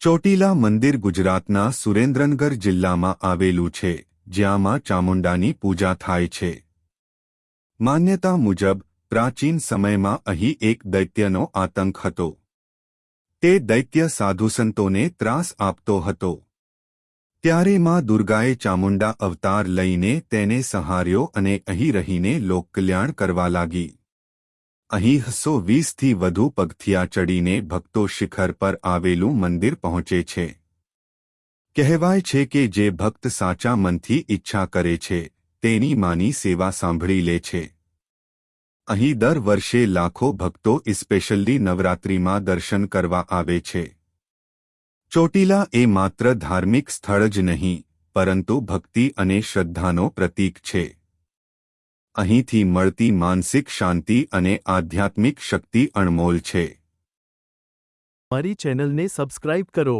ચોટીલા મંદિર ગુજરાતના સુરેન્દ્રનગર જિલ્લામાં આવેલું છે જ્યાં માં ચામુંડાની પૂજા થાય છે. માન્યતા મુજબ, પ્રાચીન સમયમાં અહીં એક દૈત્યનો આતંક હતો. તે દૈત્ય સાધુસંતોને ત્રાસ આપતો હતો. ત્યારે માં દુર્ગાએ ચામુંડા અવતાર લઈને તેને સહાર્યો અને અહીં રહીને લોકકલ્યાણ કરવા લાગી. અહીં સો વીસથી વધુ પગથિયા ચડીને ભક્તો શિખર પર આવેલું મંદિર પહોંચે છે. કહેવાય છે કે જે ભક્ત સાચા મનથી ઈચ્છા કરે છે, તેની માની સેવા સાંભળી લે છે. અહીં દર વર્ષે લાખો ભક્તો સ્પેશિયલી નવરાત્રિમાં દર્શન કરવા આવે છે. ચોટીલા એ માત્ર ધાર્મિક સ્થળ જ નહીં, પરંતુ ભક્તિ અને શ્રદ્ધાનો પ્રતીક છે. અહીંથી મળતી માનસિક શાંતિ અને આધ્યાત્મિક શક્તિ અણમોલ છે. મારી ચેનલને સબસ્ક્રાઇબ કરો.